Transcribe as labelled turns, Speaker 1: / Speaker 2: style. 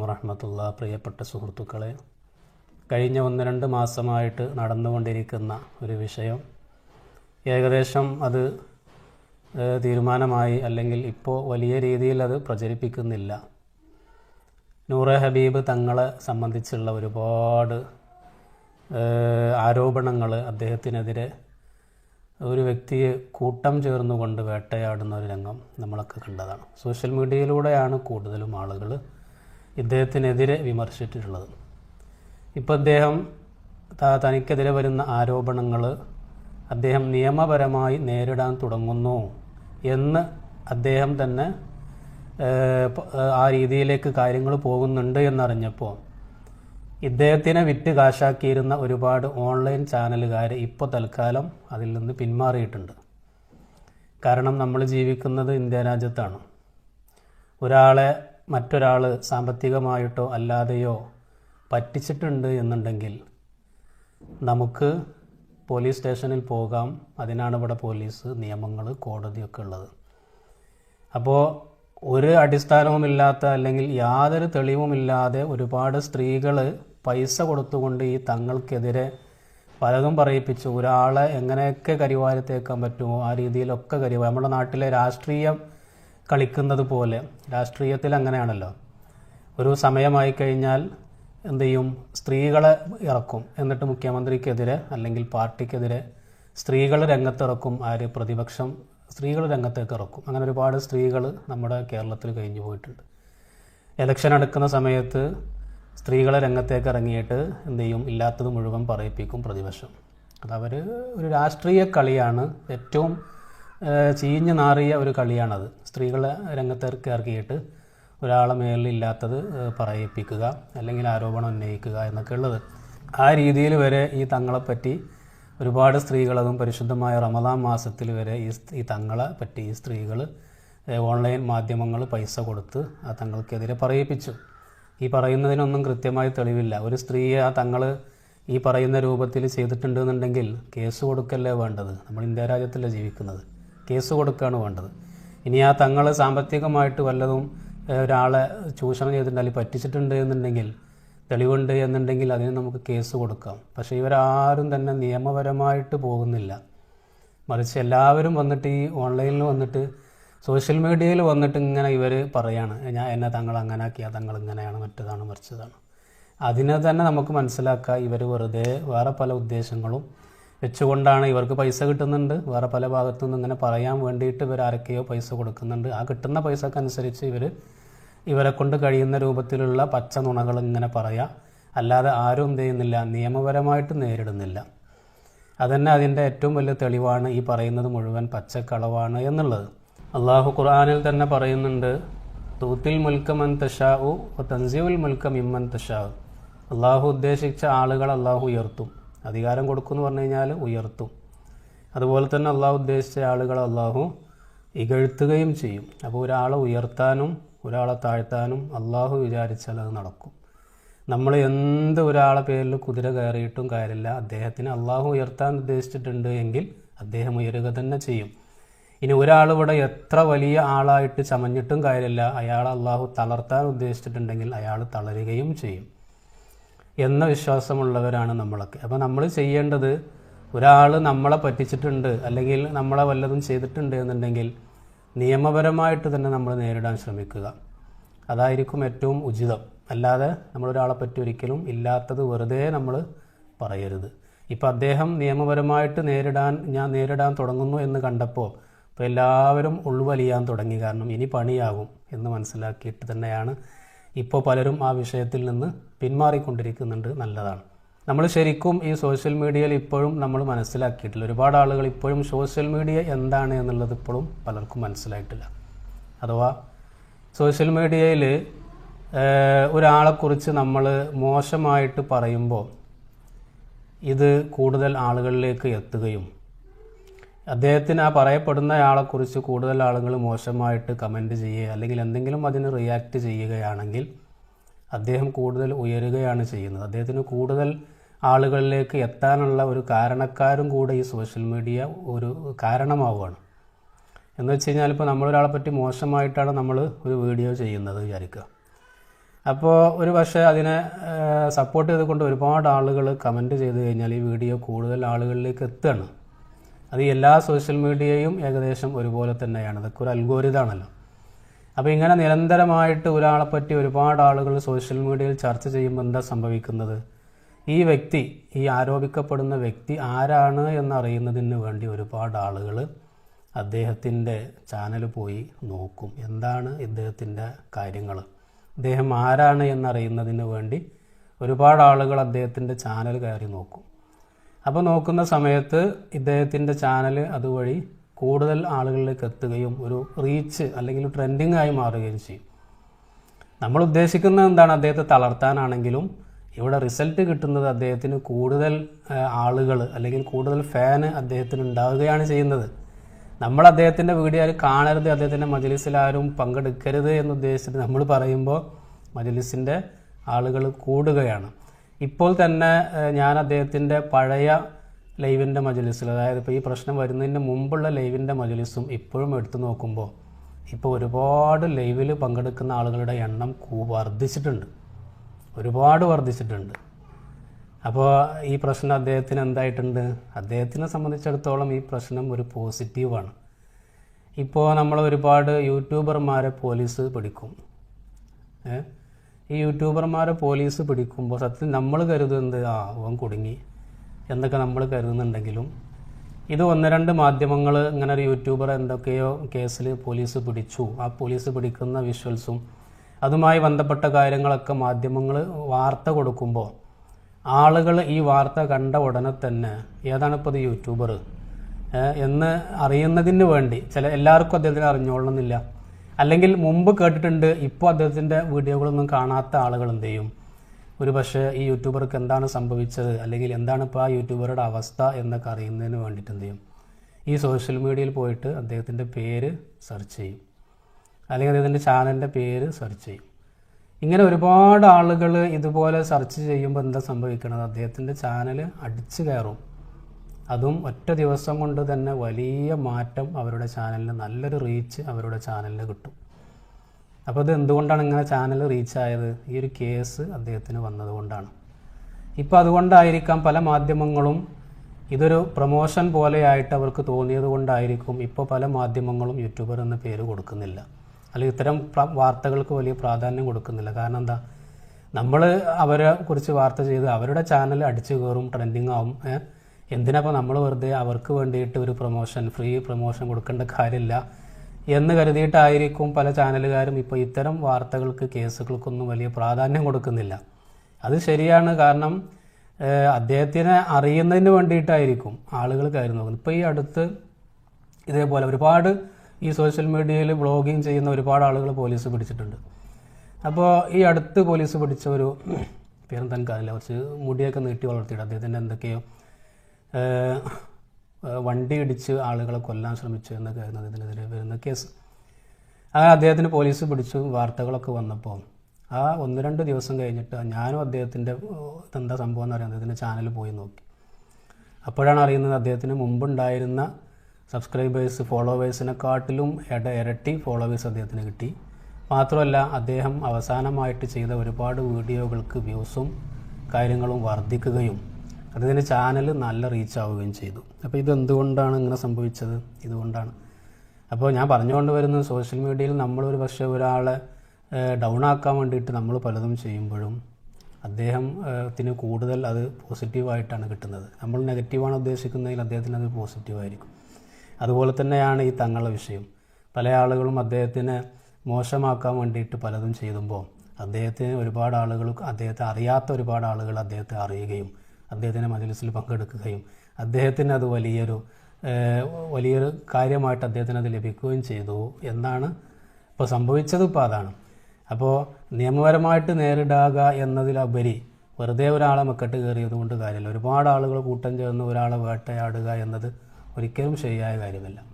Speaker 1: വറഹമത്തുള്ള. പ്രിയപ്പെട്ട സുഹൃത്തുക്കളെ കഴിഞ്ഞ ഒന്ന് രണ്ട് മാസമായിട്ട് നടന്നുകൊണ്ടിരിക്കുന്ന ഒരു വിഷയം. ഏകദേശം അത് തീരുമാനമായി അല്ലെങ്കിൽ ഇപ്പോൾ വലിയ രീതിയിൽ അത് പ്രചരിപ്പിക്കുന്നില്ല. നൂറെ ഹബീബ് തങ്ങളെ സംബന്ധിച്ചുള്ള ഒരുപാട് ആരോപണങ്ങൾ അദ്ദേഹത്തിനെതിരെ ഒരു വ്യക്തിയെ കൂട്ടം ചേർന്നുകൊണ്ട് വേട്ടയാടുന്ന ഒരു രംഗം നമ്മളൊക്കെ കണ്ടതാണ്. സോഷ്യൽ മീഡിയയിലൂടെയാണ് കൂടുതലും ആളുകൾ ഇദ്ദേഹത്തിനെതിരെ വിമർശിച്ചിട്ടുള്ളത്. ഇപ്പോൾ അദ്ദേഹം തനിക്കെതിരെ വരുന്ന ആരോപണങ്ങൾ അദ്ദേഹം നിയമപരമായി നേരിടാൻ തുടങ്ങുന്നു എന്ന് അദ്ദേഹം തന്നെ ആ രീതിയിലേക്ക് കാര്യങ്ങൾ പോകുന്നുണ്ട് എന്നറിഞ്ഞപ്പോൾ ഇദ്ദേഹത്തിനെ വിറ്റ് കാശാക്കിയിരുന്ന ഒരുപാട് ഓൺലൈൻ ചാനലുകാർ ഇപ്പോൾ തൽക്കാലം അതിൽ നിന്ന് പിന്മാറിയിട്ടുണ്ട്. കാരണം നമ്മൾ ജീവിക്കുന്നത് ഇന്ത്യ രാജ്യത്താണ്. ഒരാളെ മറ്റൊരാൾ സാമ്പത്തികമായിട്ടോ അല്ലാതെയോ പറ്റിച്ചിട്ടുണ്ട് എന്നുണ്ടെങ്കിൽ നമുക്ക് പോലീസ് സ്റ്റേഷനിൽ പോകാം. അതിനാണ് ഇവിടെ പോലീസ് നിയമങ്ങൾ കോടതിയൊക്കെ ഉള്ളത്. അപ്പോൾ ഒരു അടിസ്ഥാനവുമില്ലാത്ത അല്ലെങ്കിൽ യാതൊരു തെളിവുമില്ലാതെ ഒരുപാട് സ്ത്രീകൾ പൈസ കൊടുത്തുകൊണ്ട് ഈ തങ്ങൾക്കെതിരെ പലതും പറയിപ്പിച്ചു. ഒരാളെ എങ്ങനെയൊക്കെ കരിവാരത്തേക്കാൻ പറ്റുമോ? ആ രീതിയിലൊക്കെ കരിവാ നമ്മുടെ നാട്ടിലെ രാഷ്ട്രീയം കളിക്കുന്നത് പോലെ രാഷ്ട്രീയത്തിൽ അങ്ങനെയാണല്ലോ. ഒരു സമയമായി കഴിഞ്ഞാൽ എന്ത് ചെയ്യും? സ്ത്രീകളെ ഇറക്കും. എന്നിട്ട് മുഖ്യമന്ത്രിക്കെതിരെ അല്ലെങ്കിൽ പാർട്ടിക്കെതിരെ സ്ത്രീകൾ രംഗത്തിറക്കും ആര്? പ്രതിപക്ഷം സ്ത്രീകൾ രംഗത്തേക്ക് ഇറക്കും. അങ്ങനെ ഒരുപാട് സ്ത്രീകൾ നമ്മുടെ കേരളത്തിൽ കഴിഞ്ഞു പോയിട്ടുണ്ട്. ഇലക്ഷൻ അടുക്കുന്ന സമയത്ത് സ്ത്രീകളെ രംഗത്തേക്ക് ഇറങ്ങിയിട്ട് എന്ത് ചെയ്യും? ഇല്ലാത്തത് മുഴുവൻ പറയിപ്പിക്കും പ്രതിപക്ഷം. അതവർ ഒരു രാഷ്ട്രീയ കളിയാണ് ഏറ്റവും ചീഞ്ഞു നാറിയ ഒരു കളിയാണത്. സ്ത്രീകളെ രംഗത്തേക്ക് ഇറക്കിയിട്ട് ഒരാളെ മേലിലില്ലാത്തത് പറയിപ്പിക്കുക അല്ലെങ്കിൽ ആരോപണം ഉന്നയിക്കുക എന്നൊക്കെ ഉള്ളത്. ആ രീതിയിൽ വരെ ഈ തങ്ങളെപ്പറ്റി ഒരുപാട് സ്ത്രീകളതും പരിശുദ്ധമായ റമദാൻ മാസത്തിൽ വരെ ഈ ഈ തങ്ങളെ പറ്റി ഈ സ്ത്രീകൾ ഓൺലൈൻ മാധ്യമങ്ങൾ പൈസ കൊടുത്ത് ആ തങ്ങൾക്കെതിരെ പറയിപ്പിച്ചു. ഈ പറയുന്നതിനൊന്നും കൃത്യമായി തെളിവില്ല. ഒരു സ്ത്രീയെ ആ തങ്ങൾ ഈ പറയുന്ന രൂപത്തിൽ ചെയ്തിട്ടുണ്ടെന്നുണ്ടെങ്കിൽ കേസ് കൊടുക്കല്ലേ വേണ്ടത്? നമ്മൾ ഇന്ത്യ രാജ്യത്തല്ലേ ജീവിക്കുന്നത്? കേസ് കൊടുക്കുകയാണ് വേണ്ടത്. ഇനി ആ തങ്ങൾ സാമ്പത്തികമായിട്ട് വല്ലതും ഒരാളെ ചൂഷണം ചെയ്തിട്ടുണ്ട് അല്ലെങ്കിൽ പറ്റിച്ചിട്ടുണ്ട് എന്നുണ്ടെങ്കിൽ തെളിവുണ്ട് എന്നുണ്ടെങ്കിൽ അതിന് നമുക്ക് കേസ് കൊടുക്കാം. പക്ഷേ ഇവരാരും തന്നെ നിയമപരമായിട്ട് പോകുന്നില്ല. മറിച്ച് എല്ലാവരും വന്നിട്ട് ഈ ഓൺലൈനിൽ വന്നിട്ട് സോഷ്യൽ മീഡിയയിൽ വന്നിട്ട് ഇങ്ങനെ ഇവർ പറയാണ് ഞാൻ എന്നെ തങ്ങൾ അങ്ങനെ ആക്കിയ തങ്ങൾ ഇങ്ങനെയാണ് മറ്റതാണ് മറിച്ചതാണ്. അതിനെ തന്നെ നമുക്ക് മനസ്സിലാക്കുക ഇവർ വെറുതെ വേറെ പല ഉദ്ദേശങ്ങളും വെച്ചുകൊണ്ടാണ് ഇവർക്ക് പൈസ കിട്ടുന്നുണ്ട്. വേറെ പല ഭാഗത്തു നിന്ന് ഇങ്ങനെ പറയാൻ വേണ്ടിയിട്ട് ഇവർ ആരൊക്കെയോ പൈസ കൊടുക്കുന്നുണ്ട്. ആ കിട്ടുന്ന പൈസക്കനുസരിച്ച് ഇവർ ഇവരെ കൊണ്ട് കഴിയുന്ന രൂപത്തിലുള്ള പച്ച നുണകൾ ഇങ്ങനെ പറയാം. അല്ലാതെ ആരും എന്ത് ചെയ്യുന്നില്ല. നിയമപരമായിട്ട് നേരിടുന്നില്ല. അതന്നെ അതിന്റെ ഏറ്റവും വലിയ തെളിവാണ് ഈ പറയുന്നത് മുഴുവൻ പച്ചക്കളവാണ് എന്നുള്ളത്. അള്ളാഹു ഖുർആാനിൽ തന്നെ പറയുന്നുണ്ട് തൂത്തിൽ മുൽക്കമൻ തഷാവു തൻസീവുൽ മുൽക്കം ഇമ്മൻ തഷാവു അള്ളാഹു ഉദ്ദേശിച്ച ആളുകൾ അള്ളാഹു ഉയർത്തും. അധികാരം കൊടുക്കുമെന്ന് പറഞ്ഞു കഴിഞ്ഞാൽ ഉയർത്തും. അതുപോലെ തന്നെ അള്ളാഹു ഉദ്ദേശിച്ച ആളുകളെ അള്ളാഹു ഇകഴ്ത്തുകയും ചെയ്യും. അപ്പോൾ ഒരാളെ ഉയർത്താനും ഒരാളെ താഴ്ത്താനും അള്ളാഹു വിചാരിച്ചാൽ അത് നടക്കും. നമ്മൾ എന്ത് ഒരാളെ പേരിൽ കുതിര കയറിയിട്ടും കാര്യമില്ല. അദ്ദേഹത്തിന് അള്ളാഹു ഉയർത്താൻ ഉദ്ദേശിച്ചിട്ടുണ്ട് എങ്കിൽ അദ്ദേഹം ഉയരുക തന്നെ ചെയ്യും. ഇനി ഒരാൾ ഇവിടെ എത്ര വലിയ ആളായിട്ട് ചമഞ്ഞിട്ടും കാര്യമില്ല. അയാൾ അള്ളാഹു തളർത്താൻ ഉദ്ദേശിച്ചിട്ടുണ്ടെങ്കിൽ അയാൾ തളരുകയും ചെയ്യും. എന്ന വിശ്വാസമുള്ളവരാണ് നമ്മളൊക്കെ. അപ്പോൾ നമ്മൾ ചെയ്യേണ്ടത് ഒരാൾ നമ്മളെ പറ്റിച്ചിട്ടുണ്ട് അല്ലെങ്കിൽ നമ്മളെ വല്ലതും ചെയ്തിട്ടുണ്ട് എന്നുണ്ടെങ്കിൽ നിയമപരമായിട്ട് തന്നെ നമ്മൾ നേരിടാൻ ശ്രമിക്കുക. അതായിരിക്കും ഏറ്റവും ഉചിതം. അല്ലാതെ നമ്മളൊരാളെ പറ്റി ഒരിക്കലും ഇല്ലാത്തത് വെറുതെ നമ്മൾ പറയരുത്. ഇപ്പം അദ്ദേഹം നിയമപരമായിട്ട് നേരിടാൻ ഞാൻ നേരിടാൻ തുടങ്ങുന്നു എന്ന് കണ്ടപ്പോൾ ഇപ്പോൾ എല്ലാവരും ഉൾവലിയാൻ തുടങ്ങി. കാരണം ഇനി പണിയാകും എന്ന് മനസ്സിലാക്കിയിട്ട് തന്നെയാണ് ഇപ്പോൾ പലരും ആ വിഷയത്തിൽ നിന്ന് പിന്മാറിക്കൊണ്ടിരിക്കുന്നുണ്ട് നല്ലതാണ്. നമ്മൾ ശരിക്കും ഈ സോഷ്യൽ മീഡിയയിൽ ഇപ്പോഴും നമ്മൾ മനസ്സിലാക്കിയിട്ടില്ല. ഒരുപാട് ആളുകൾ ഇപ്പോഴും സോഷ്യൽ മീഡിയ എന്താണ് എന്നുള്ളത് ഇപ്പോഴും പലർക്കും മനസ്സിലായിട്ടില്ല. അഥവാ സോഷ്യൽ മീഡിയയിൽ ഒരാളെക്കുറിച്ച് നമ്മൾ മോശമായിട്ട് പറയുമ്പോൾ ഇത് കൂടുതൽ ആളുകളിലേക്ക് എത്തുകയും അദ്ദേഹത്തിന് ആ പറയപ്പെടുന്ന ആളെക്കുറിച്ച് കൂടുതൽ ആളുകൾ മോശമായിട്ട് കമന്റ് ചെയ്യുക അല്ലെങ്കിൽ എന്തെങ്കിലും അതിന് റിയാക്ട് ചെയ്യുകയാണെങ്കിൽ അദ്ദേഹം കൂടുതൽ ഉയരുകയാണ് ചെയ്യുന്നത്. അദ്ദേഹത്തിന് കൂടുതൽ ആളുകളിലേക്ക് എത്താനുള്ള ഒരു കാരണക്കാരും കൂടെ ഈ സോഷ്യൽ മീഡിയ ഒരു കാരണമാവുകയാണ്. എന്ന് വെച്ച് കഴിഞ്ഞാൽ ഇപ്പോൾ നമ്മളൊരാളെ പറ്റി മോശമായിട്ടാണ് നമ്മൾ ഒരു വീഡിയോ ചെയ്യുന്നത് വിചാരിക്കുക. അപ്പോൾ ഒരു പക്ഷേ അതിനെ സപ്പോർട്ട് ചെയ്തുകൊണ്ട് ഒരുപാട് ആളുകൾ കമന്റ് ചെയ്ത് കഴിഞ്ഞാൽ ഈ വീഡിയോ കൂടുതൽ ആളുകളിലേക്ക് എത്തുകയാണ്. അത് എല്ലാ സോഷ്യൽ മീഡിയയും ഏകദേശം ഒരുപോലെ തന്നെയാണ്. അതൊക്കെ ഒരു അൽഗോരിതാണല്ലോ അപ്പോൾ ഇങ്ങനെ നിരന്തരമായിട്ട് ഒരാളെ പറ്റി ഒരുപാട് ആളുകൾ സോഷ്യൽ മീഡിയയിൽ ചർച്ച ചെയ്യുമ്പോൾ എന്താ സംഭവിക്കുന്നത്? ഈ വ്യക്തി ഈ ആരോപിക്കപ്പെടുന്ന വ്യക്തി ആരാണ് എന്നറിയുന്നതിന് വേണ്ടി ഒരുപാട് ആളുകൾ അദ്ദേഹത്തിന്റെ ചാനൽ പോയി നോക്കും. എന്താണ് ഇദ്ദേഹത്തിന്റെ കാര്യങ്ങൾ? അദ്ദേഹം ആരാണ് എന്നറിയുന്നതിന് വേണ്ടി ഒരുപാട് ആളുകൾ അദ്ദേഹത്തിന്റെ ചാനൽ കയറി നോക്കും. അപ്പോൾ നോക്കുന്ന സമയത്ത് ഇദ്ദേഹത്തിന്റെ ചാനൽ അതുവഴി കൂടുതൽ ആളുകളിലേക്ക് എത്തുകയും ഒരു റീച്ച് അല്ലെങ്കിൽ ട്രെൻഡിങ് ആയി മാറുകയും ചെയ്യും. നമ്മൾ ഉദ്ദേശിക്കുന്നത് എന്താണ്? അദ്ദേഹത്തെ തളർത്താനാണെങ്കിലും ഇവിടെ റിസൾട്ട് കിട്ടുന്നത് അദ്ദേഹത്തിന് കൂടുതൽ ആളുകൾ അല്ലെങ്കിൽ കൂടുതൽ ഫാന് അദ്ദേഹത്തിന് ഉണ്ടാവുകയാണ് ചെയ്യുന്നത്. നമ്മൾ അദ്ദേഹത്തിന്റെ വീഡിയോ ആരും കാണരുത് അദ്ദേഹത്തിന്റെ മജലിസിൽ ആരും പങ്കെടുക്കരുത് എന്ന് ഉദ്ദേശിച്ചിട്ട് നമ്മൾ പറയുമ്പോൾ മജലിസിന്റെ ആളുകൾ കൂടുകയാണ്. ഇപ്പോൾ തന്നെ ഞാൻ അദ്ദേഹത്തിന്റെ പഴയ ലൈവിന്റെ മജലിസിൽ അതായത് ഇപ്പോൾ ഈ പ്രശ്നം വരുന്നതിന് മുമ്പുള്ള ലൈവിന്റെ മജലിസും ഇപ്പോഴും എടുത്തു നോക്കുമ്പോൾ ഇപ്പോൾ ഒരുപാട് ലൈവിൽ പങ്കെടുക്കുന്ന ആളുകളുടെ എണ്ണം വർദ്ധിച്ചിട്ടുണ്ട്. ഒരുപാട് വർദ്ധിച്ചിട്ടുണ്ട്. അപ്പോൾ ഈ പ്രശ്നം അദ്ദേഹത്തിന് എന്തായിട്ടുണ്ട്? അദ്ദേഹത്തിനെ സംബന്ധിച്ചിടത്തോളം ഈ പ്രശ്നം ഒരു പോസിറ്റീവാണ്. ഇപ്പോൾ നമ്മൾ ഒരുപാട് യൂട്യൂബർമാരെ പോലീസ് പിടിക്കും. ഏ? ഈ യൂട്യൂബർമാരെ പോലീസ് പിടിക്കുമ്പോൾ സത്യത്തിൽ നമ്മൾ കരുതുന്നത് ആ അവൻ കുടുങ്ങി എന്നൊക്കെ നമ്മൾ കരുതുന്നുണ്ടെങ്കിലും ഇത് ഒന്ന് രണ്ട് മാധ്യമങ്ങൾ ഇങ്ങനെ ഒരു യൂട്യൂബർ എന്തൊക്കെയോ കേസിൽ പോലീസ് പിടിച്ചു. ആ പോലീസ് പിടിക്കുന്ന വിഷ്വൽസും അതുമായി ബന്ധപ്പെട്ട കാര്യങ്ങളൊക്കെ മാധ്യമങ്ങൾ വാർത്ത കൊടുക്കുമ്പോൾ ആളുകൾ ഈ വാർത്ത കണ്ട ഉടനെ തന്നെ ഏതാണ് ഇപ്പോൾ ഇത് യൂട്യൂബർ എന്ന് അറിയുന്നതിന് വേണ്ടി. ചില എല്ലാവർക്കും അദ്ദേഹത്തിന് അറിഞ്ഞോളണമെന്നില്ല. അല്ലെങ്കിൽ മുമ്പ് കേട്ടിട്ടുണ്ട് ഇപ്പോൾ അദ്ദേഹത്തിന്റെ വീഡിയോകളൊന്നും കാണാത്ത ആളുകൾ എന്ത് ചെയ്യും? ഒരു പക്ഷേ ഈ യൂട്യൂബർക്ക് എന്താണ് സംഭവിച്ചത്? അല്ലെങ്കിൽ എന്താണ് ഇപ്പോൾ ആ യൂട്യൂബറുടെ അവസ്ഥ എന്നൊക്കെ അറിയുന്നതിന് വേണ്ടിയിട്ട് എന്ത് ചെയ്യും? ഈ സോഷ്യൽ മീഡിയയിൽ പോയിട്ട് അദ്ദേഹത്തിന്റെ പേര് സെർച്ച് ചെയ്യും. അല്ലെങ്കിൽ അദ്ദേഹത്തിന്റെ ചാനലിന്റെ പേര് സെർച്ച് ചെയ്യും. ഇങ്ങനെ ഒരുപാട് ആളുകൾ ഇതുപോലെ സെർച്ച് ചെയ്യുമ്പോൾ എന്താ സംഭവിക്കുന്നത് അദ്ദേഹത്തിന്റെ ചാനൽ അടിച്ചു കയറും. അതും ഒറ്റ ദിവസം കൊണ്ട് തന്നെ വലിയ മാറ്റം അവരുടെ ചാനലിന് നല്ലൊരു റീച്ച് അവരുടെ ചാനലിന് കിട്ടും. അപ്പോൾ ഇത് എന്തുകൊണ്ടാണ് ഇങ്ങനെ ചാനൽ റീച്ച് ആയത്? ഈ ഒരു കേസ് അദ്ദേഹത്തിന് വന്നതുകൊണ്ടാണ്. ഇപ്പോൾ അതുകൊണ്ടായിരിക്കാം പല മാധ്യമങ്ങളും ഇതൊരു പ്രൊമോഷൻ പോലെയായിട്ട് അവർക്ക് തോന്നിയത് കൊണ്ടായിരിക്കും ഇപ്പോൾ പല മാധ്യമങ്ങളും യൂട്യൂബർ എന്ന പേര് കൊടുക്കുന്നില്ല. അല്ലെങ്കിൽ ഇത്തരം വാർത്തകൾക്ക് വലിയ പ്രാധാന്യം കൊടുക്കുന്നില്ല. കാരണം എന്താ? നമ്മൾ അവരെ കുറിച്ച് വാർത്ത ചെയ്ത് അവരുടെ ചാനൽ അടിച്ചു കയറും ട്രെൻഡിങ് ആവും? എന്തിനപ്പോൾ നമ്മൾ വെറുതെ അവർക്ക് വേണ്ടിയിട്ട് ഒരു പ്രൊമോഷൻ ഫ്രീ പ്രൊമോഷൻ കൊടുക്കേണ്ട കാര്യമില്ല എന്ന് കരുതിയിട്ടായിരിക്കും പല ചാനലുകാരും ഇപ്പോൾ ഇത്തരം വാർത്തകൾക്ക് കേസുകൾക്കൊന്നും വലിയ പ്രാധാന്യം കൊടുക്കുന്നില്ല. അത് ശരിയാണ്. കാരണം അദ്ദേഹത്തിനെ അറിയുന്നതിന് വേണ്ടിയിട്ടായിരിക്കും ആളുകൾ കയറി നോക്കുന്നത്. ഇപ്പോൾ ഈ അടുത്ത് ഇതേപോലെ ഒരുപാട് ഈ സോഷ്യൽ മീഡിയയിൽ വ്ളോഗിങ് ചെയ്യുന്ന ഒരുപാട് ആളുകൾ പോലീസ് പിടിച്ചിട്ടുണ്ട്. അപ്പോൾ ഈ അടുത്ത് പോലീസ് പിടിച്ച ഒരു പേരും തനിക്കറിയില്ല കുറച്ച് മുടിയൊക്കെ നീട്ടി വളർത്തിയിട്ട് അദ്ദേഹത്തിന്റെ എന്തൊക്കെയോ വണ്ടി ഇടിച്ച് ആളുകളെ കൊല്ലാൻ ശ്രമിച്ചു എന്നൊക്കെ ആയിരുന്നു അതിനെതിരെ വരുന്ന കേസ്. അങ്ങനെ അദ്ദേഹത്തിന് പോലീസ് പിടിച്ചു വാർത്തകളൊക്കെ വന്നപ്പോൾ. ആ ഒന്ന് രണ്ട് ദിവസം കഴിഞ്ഞിട്ട് ഞാനും അദ്ദേഹത്തിന്റെ എന്താ സംഭവം എന്ന് പറയുന്നത് അദ്ദേഹത്തിന്റെ ചാനൽ പോയി നോക്കി. അപ്പോഴാണ് അറിയുന്നത് അദ്ദേഹത്തിന് മുമ്പുണ്ടായിരുന്ന സബ്സ്ക്രൈബേഴ്സ് ഫോളോവേഴ്സിനെക്കാട്ടിലും ഇട ഇരട്ടി ഫോളോവേഴ്സ് അദ്ദേഹത്തിന് കിട്ടി. മാത്രമല്ല അദ്ദേഹം അവസാനമായിട്ട് ചെയ്ത ഒരുപാട് വീഡിയോകൾക്ക് വ്യൂസും കാര്യങ്ങളും വർദ്ധിക്കുകയും അദ്ദേഹത്തിന്റെ ചാനൽ നല്ല റീച്ച് ആവുകയും ചെയ്തു. അപ്പോൾ ഇതെന്തുകൊണ്ടാണ് ഇങ്ങനെ സംഭവിച്ചത്? ഇതുകൊണ്ടാണ്. അപ്പോൾ ഞാൻ പറഞ്ഞുകൊണ്ട് വരുന്നത് സോഷ്യൽ മീഡിയയിൽ നമ്മളൊരു പക്ഷേ ഒരാളെ ഡൗൺ ആക്കാൻ വേണ്ടിയിട്ട് നമ്മൾ പലതും ചെയ്യുമ്പോഴും അദ്ദേഹത്തിന് ത്തിന് കൂടുതൽ അത് പോസിറ്റീവായിട്ടാണ് കിട്ടുന്നത്. നമ്മൾ നെഗറ്റീവാണ് ഉദ്ദേശിക്കുന്നതിൽ അദ്ദേഹത്തിന് അത് പോസിറ്റീവായിരിക്കും അതുപോലെ തന്നെയാണ് ഈ തങ്ങളുടെ വിഷയം. പല ആളുകളും അദ്ദേഹത്തിനെ മോശമാക്കാൻ വേണ്ടിയിട്ട് പലതും ചെയ്തുമ്പോൾ അദ്ദേഹത്തിന് ഒരുപാട് ആളുകൾ അദ്ദേഹത്തെ അറിയാത്ത ഒരുപാട് ആളുകൾ അദ്ദേഹത്തെ അറിയുകയും അദ്ദേഹത്തിന്റെ മജലിസിൽ പങ്കെടുക്കുകയും അദ്ദേഹത്തിന് അത് വലിയൊരു വലിയൊരു കാര്യമായിട്ട് അദ്ദേഹത്തിന് അത് ലഭിക്കുകയും ചെയ്തു എന്നാണ് ഇപ്പോൾ സംഭവിച്ചത് ഇപ്പോൾ അതാണ്. അപ്പോൾ നിയമപരമായിട്ട് നേരിടുക എന്നതിലുപരി വെറുതെ ഒരാളെ മെക്കെട്ട് കയറിയത് കൊണ്ട് കാര്യമില്ല. ഒരുപാട് ആളുകൾ കൂട്ടം ചേർന്ന് ഒരാളെ വേട്ടയാടുക എന്നത് ഒരിക്കലും ശരിയായ കാര്യമല്ല.